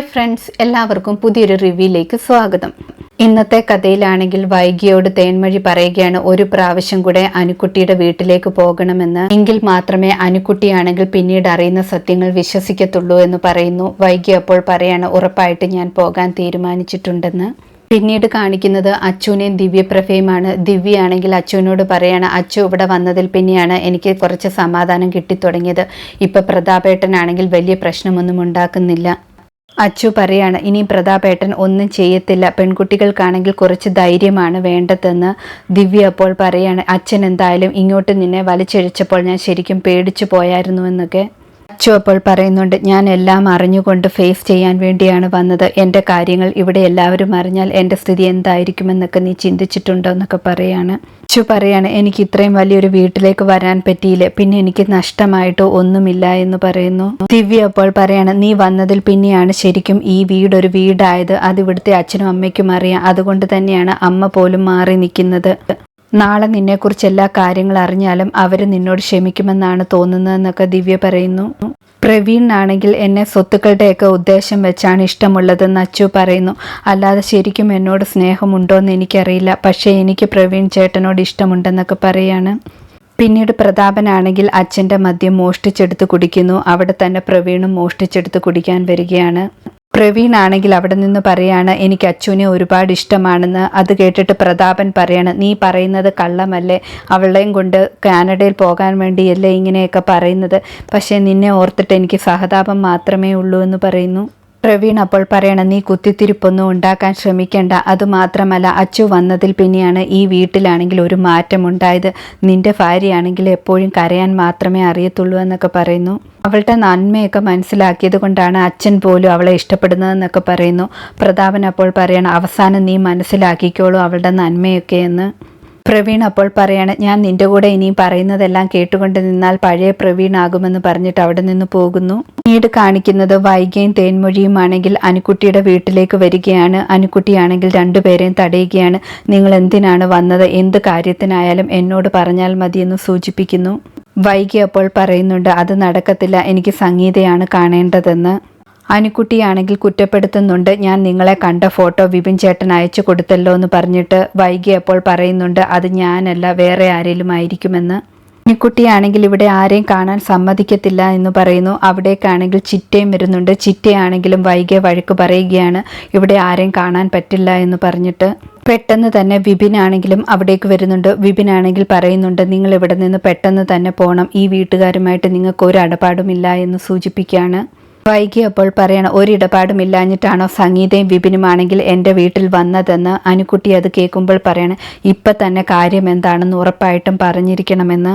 Hi friends എല്ലാവർക്കും പുതിയൊരു റിവ്യൂയിലേക്ക് സ്വാഗതം. ഇന്നത്തെ കഥയിലാണെങ്കിൽ വൈകിയോട് തേൻമഴി പറയുകയാണ് ഒരു പ്രാവശ്യം കൂടെ അനുക്കുട്ടിയുടെ വീട്ടിലേക്ക് പോകണമെന്ന്. എങ്കിൽ മാത്രമേ അനുക്കുട്ടിയാണെങ്കിൽ പിന്നീട് അറിയുന്ന സത്യങ്ങൾ വിശ്വസിക്കത്തുള്ളൂ എന്ന് പറയുന്നു. വൈകി അപ്പോൾ പറയാണ് ഉറപ്പായിട്ട് ഞാൻ പോകാൻ തീരുമാനിച്ചിട്ടുണ്ടെന്ന്. പിന്നീട് കാണിക്കുന്നത് അച്ചുവിനെയും ദിവ്യപ്രഭയുമാണ്. ദിവ്യയാണെങ്കിൽ അച്ചുവിനോട് പറയാണ് അച്ചു ഇവിടെ വന്നതിൽ പിന്നെയാണ് എനിക്ക് കുറച്ച് സമാധാനം കിട്ടിത്തുടങ്ങിയത്. ഇപ്പം പ്രതാപേട്ടനാണെങ്കിൽ വലിയ പ്രശ്നമൊന്നും ഉണ്ടാക്കുന്നില്ല. അച്ചു പറയാണ് ഇനി പ്രതാപേട്ടൻ ഒന്നും ചെയ്യത്തില്ല. പെൺകുട്ടികൾക്കാണെങ്കിൽ കുറച്ച് ധൈര്യമാണ് വേണ്ടതെന്ന് ദിവ്യ അപ്പോൾ പറയാണ് അച്ഛൻ എന്തായാലും ഇങ്ങോട്ട് നിന്നെ വലിച്ചഴിച്ചപ്പോൾ ഞാൻ ശരിക്കും പേടിച്ചു പോയായിരുന്നു എന്നൊക്കെ അച്ചു അപ്പോൾ പറയുന്നുണ്ട് ഞാൻ എല്ലാം അറിഞ്ഞുകൊണ്ട് ഫേസ് ചെയ്യാൻ വേണ്ടിയാണ് വന്നത്. എന്റെ കാര്യങ്ങൾ ഇവിടെ എല്ലാവരും അറിഞ്ഞാൽ എന്റെ സ്ഥിതി എന്തായിരിക്കുമെന്നൊക്കെ നീ ചിന്തിച്ചിട്ടുണ്ടോ? എന്നൊക്കെ പറയാണ്. അച്ചു പറയാണ് എനിക്ക് ഇത്രയും വലിയൊരു വീട്ടിലേക്ക് വരാൻ പറ്റിയില്ല. പിന്നെ എനിക്ക് നഷ്ടമായിട്ടോ ഒന്നുമില്ല എന്ന് പറയുന്നു. ദിവ്യ അപ്പോൾ പറയാണ് നീ വന്നതിൽ പിന്നെയാണ് ശരിക്കും ഈ വീടൊരു വീടായത്. അത് ഇവിടുത്തെ അച്ഛനും അമ്മയ്ക്കും അറിയാം. അതുകൊണ്ട് തന്നെയാണ് അമ്മ പോലും മാറി നിൽക്കുന്നത്. നാളെ നിന്നെക്കുറിച്ച് എല്ലാ കാര്യങ്ങളും അറിഞ്ഞാലും അവർ നിന്നോട് ക്ഷമിക്കുമെന്നാണ് തോന്നുന്നതെന്നൊക്കെ ദിവ്യ പറയുന്നു. പ്രവീണിനാണെങ്കിൽ എന്നെ സ്വത്തുക്കളുടെയൊക്കെ ഉദ്ദേശം വെച്ചാണ് ഇഷ്ടമുള്ളതെന്ന് അച്ചു പറയുന്നു. അല്ലാതെ ശരിക്കും എന്നോട് സ്നേഹമുണ്ടോ എന്ന് എനിക്കറിയില്ല. പക്ഷേ എനിക്ക് പ്രവീൺ ചേട്ടനോട് ഇഷ്ടമുണ്ടെന്നൊക്കെ പറയാണ്. പിന്നീട് പ്രതാപനാണെങ്കിൽ അച്ഛന്റെ മദ്യം മോഷ്ടിച്ചെടുത്ത് കുടിക്കുന്നു. അവിടെ തന്നെ പ്രവീണും മോഷ്ടിച്ചെടുത്ത് കുടിക്കാൻ വരികയാണ്. പ്രവീൺ ആണെങ്കിൽ അവിടെ നിന്ന് പറയാണ് എനിക്ക് അച്ചുവിനെ ഒരുപാട് ഇഷ്ടമാണെന്ന്. അത് കേട്ടിട്ട് പ്രതാപൻ പറയാണ് നീ പറയുന്നത് കള്ളമല്ലേ? അവളെയും കൊണ്ട് കാനഡയിൽ പോകാൻ വേണ്ടിയല്ലേ ഇങ്ങനെയൊക്കെ പറയുന്നത്? പക്ഷേ നിന്നെ ഓർത്തിട്ട് എനിക്ക് സഹതാപം മാത്രമേ ഉള്ളൂ എന്ന് പറയുന്നു. പ്രവീൺ അപ്പോൾ പറയണം നീ കുത്തിത്തിരിപ്പൊന്നും ഉണ്ടാക്കാൻ ശ്രമിക്കേണ്ട. അതുമാത്രമല്ല അച്ചു വന്നതിൽ പിന്നെയാണ് ഈ വീട്ടിലാണെങ്കിൽ ഒരു മാറ്റം ഉണ്ടായത് നിന്റെ ഭാര്യയാണെങ്കിൽ എപ്പോഴും കരയാൻ മാത്രമേ അറിയത്തുള്ളൂ എന്നൊക്കെ പറയുന്നു. അവളുടെ നന്മയൊക്കെ മനസ്സിലാക്കിയത് കൊണ്ടാണ് അച്ഛൻ പോലും അവളെ ഇഷ്ടപ്പെടുന്നതെന്നൊക്കെ പറയുന്നു. പ്രതാപൻ അപ്പോൾ പറയണം അവസാനം നീ മനസ്സിലാക്കിക്കോളൂ അവളുടെ നന്മയൊക്കെ എന്ന്. പ്രവീൺ അപ്പോൾ പറയാണ് ഞാൻ നിന്റെ കൂടെ ഇനിയും പറയുന്നതെല്ലാം കേട്ടുകൊണ്ട് നിന്നാൽ പഴയ പ്രവീൺ ആകുമെന്ന് പറഞ്ഞിട്ട് അവിടെ നിന്ന് പോകുന്നു. പിന്നീട് കാണിക്കുന്നത് വൈകിയും തേൻമൊഴിയുമാണെങ്കിൽ അനുക്കുട്ടിയുടെ വീട്ടിലേക്ക് വരികയാണ്. അനുക്കുട്ടിയാണെങ്കിൽ രണ്ടുപേരെയും തടയുകയാണ്. നിങ്ങൾ എന്തിനാണ് വന്നത്? എന്ത് കാര്യത്തിനായാലും എന്നോട് പറഞ്ഞാൽ മതിയെന്ന് സൂചിപ്പിക്കുന്നു. വൈകി അപ്പോൾ പറയുന്നുണ്ട് അത് നടക്കത്തില്ല. എനിക്ക് സംഗീതയാണ് കാണേണ്ടതെന്ന്. അനുക്കുട്ടിയാണെങ്കിൽ കുറ്റപ്പെടുത്തുന്നുണ്ട്. ഞാൻ നിങ്ങളെ കണ്ട ഫോട്ടോ വിപിൻ ചേട്ടൻ അയച്ചു കൊടുത്തല്ലോ എന്ന് പറഞ്ഞിട്ട് വൈകിയപ്പോൾ പറയുന്നുണ്ട് അത് ഞാനല്ല വേറെ ആരെങ്കിലും ആയിരിക്കുമെന്ന് അനുക്കുട്ടിയാണെങ്കിൽ ഇവിടെ ആരെയും കാണാൻ സമ്മതിക്കത്തില്ല എന്ന് പറയുന്നു. അവിടേക്കാണെങ്കിൽ ചിറ്റയും വരുന്നുണ്ട്. ചിറ്റയാണെങ്കിലും വൈകിയ വഴക്ക് പറയുകയാണ്. ഇവിടെ ആരെയും കാണാൻ പറ്റില്ല എന്ന് പറഞ്ഞിട്ട് പെട്ടെന്ന് തന്നെ വിപിനാണെങ്കിലും അവിടേക്ക് വരുന്നുണ്ട്. വിപിനാണെങ്കിൽ പറയുന്നുണ്ട് നിങ്ങൾ ഇവിടെ നിന്ന് പെട്ടെന്ന് തന്നെ പോകണം ഈ വീട്ടുകാരുമായിട്ട് നിങ്ങൾക്ക് ഒരു അടപാടുമില്ല എന്ന് സൂചിപ്പിക്കുകയാണ്. വൈകി അപ്പോൾ പറയണം ഒരിടപാടുമില്ലാഞ്ഞിട്ടാണോ സംഗീതയും വിപിനുമാണെങ്കിൽ എന്റെ വീട്ടിൽ വന്നതെന്ന് അനുക്കുട്ടി അത് കേൾക്കുമ്പോൾ പറയണം ഇപ്പം തന്നെ കാര്യം എന്താണെന്ന് ഉറപ്പായിട്ടും പറഞ്ഞിരിക്കണമെന്ന്.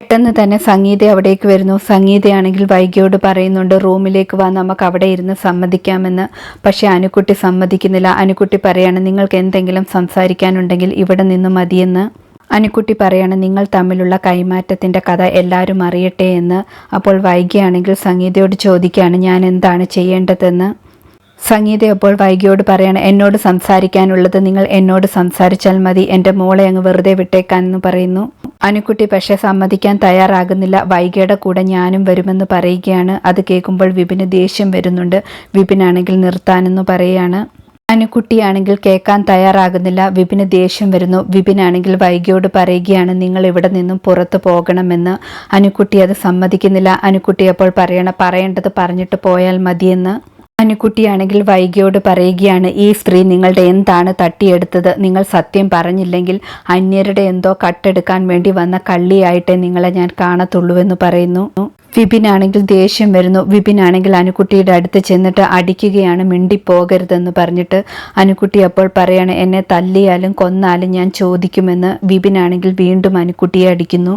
പെട്ടെന്ന് തന്നെ സംഗീത അവിടേക്ക് വരുന്നു. സംഗീതയാണെങ്കിൽ വൈകിയോട് പറയുന്നുണ്ട് റൂമിലേക്ക് വാ നമുക്ക് അവിടെ ഇരുന്ന് സമ്മതിക്കാമെന്ന് പക്ഷേ അനുക്കുട്ടി സമ്മതിക്കുന്നില്ല. അനുക്കുട്ടി പറയാണ് നിങ്ങൾക്ക് എന്തെങ്കിലും സംസാരിക്കാനുണ്ടെങ്കിൽ ഇവിടെ നിന്ന് മതിയെന്ന്. അനുക്കുട്ടി പറയാണ് നിങ്ങൾ തമ്മിലുള്ള കൈമാറ്റത്തിന്റെ കഥ എല്ലാവരും അറിയട്ടെ എന്ന്. അപ്പോൾ വൈകിയാണെങ്കിൽ സംഗീതയോട് ചോദിക്കുകയാണ് ഞാൻ എന്താണ് ചെയ്യേണ്ടതെന്ന്. സംഗീത അപ്പോൾ വൈകിയോട് പറയാണ് എന്നോട് സംസാരിക്കാനുള്ളത് നിങ്ങൾ എന്നോട് സംസാരിച്ചാൽ മതി എന്റെ മോളെ അങ്ങ് വെറുതെ വിട്ടേക്കാനെന്ന് പറയുന്നു. അനുക്കുട്ടി പക്ഷേ സമ്മതിക്കാൻ തയ്യാറാകുന്നില്ല. വൈകിയുടെ കൂടെ ഞാനും വരുമെന്ന് പറയുകയാണ്. അത് കേൾക്കുമ്പോൾ വിപിന് ദേഷ്യം വരുന്നുണ്ട്. വിപിനാണെങ്കിൽ നിർത്താനെന്ന് പറയുകയാണ് അനുക്കുട്ടിയാണെങ്കിൽ കേൾക്കാൻ തയ്യാറാകുന്നില്ല. വിപിന് ദേഷ്യം വരുന്നു. വിപിനാണെങ്കിൽ വൈകിയോട് പറയുകയാണ് നിങ്ങൾ ഇവിടെ നിന്നും പുറത്തു പോകണമെന്ന്. അനുക്കുട്ടി അത് സമ്മതിക്കുന്നില്ല. അനുക്കുട്ടി അപ്പോൾ പറയണ പറയേണ്ടത് പറഞ്ഞിട്ട് പോയാൽ മതിയെന്ന്. അനുക്കുട്ടിയാണെങ്കിൽ വൈകിയോട് പറയുകയാണ് ഈ സ്ത്രീ നിങ്ങളുടെ എന്താണ് തട്ടിയെടുത്തത്? നിങ്ങൾ സത്യം പറഞ്ഞില്ലെങ്കിൽ അന്യരുടെ എന്തോ കട്ടെടുക്കാൻ വേണ്ടി വന്ന കള്ളിയായിട്ടേ നിങ്ങളെ ഞാൻ കാണത്തുള്ളൂ എന്ന് പറയുന്നു വിപിനാണെങ്കിൽ ദേഷ്യം വരുന്നു. വിപിനാണെങ്കിൽ അനുകുട്ടിയുടെ അടുത്ത് ചെന്നിട്ട് അടിക്കുകയാണ് മിണ്ടിപ്പോകരുതെന്ന് പറഞ്ഞിട്ട് അനുകുട്ടി അപ്പോൾ പറയാണ് എന്നെ തല്ലിയാലും കൊന്നാലും ഞാൻ ചോദിക്കുമെന്ന്. വിപിനാണെങ്കിൽ വീണ്ടും അനുകുട്ടിയെ അടിക്കുന്നു.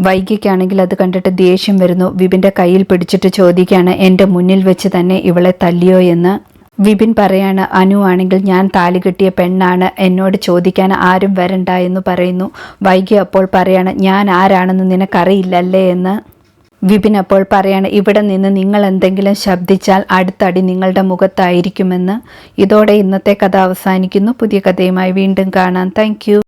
വൈകിക്കാണെങ്കിൽ അത് കണ്ടിട്ട് ദേഷ്യം വരുന്നു. വിപിന്റെ കയ്യിൽ പിടിച്ചിട്ട് ചോദിക്കുകയാണ് എന്റെ മുന്നിൽ വെച്ച് തന്നെ ഇവളെ തല്ലിയോ എന്ന്? വിപിൻ പറയാണ് അനു ആണെങ്കിൽ ഞാൻ താലി കെട്ടിയ പെണ്ണാണ്. എന്നോട് ചോദിക്കാൻ ആരും വരണ്ട എന്ന് പറയുന്നു. വൈകി അപ്പോൾ പറയാണ് ഞാൻ ആരാണെന്ന് നിനക്കറിയില്ലല്ലേ? എന്ന്. വിപിൻ അപ്പോൾ പറയാണ് ഇവിടെ നിന്ന് നിങ്ങൾ എന്തെങ്കിലും ശബ്ദിച്ചാൽ അടുത്തടി നിങ്ങളുടെ മുഖത്തായിരിക്കുമെന്ന്. ഇതോടെ ഇന്നത്തെ കഥ അവസാനിക്കുന്നു. പുതിയ കഥയുമായി വീണ്ടും കാണാം. താങ്ക്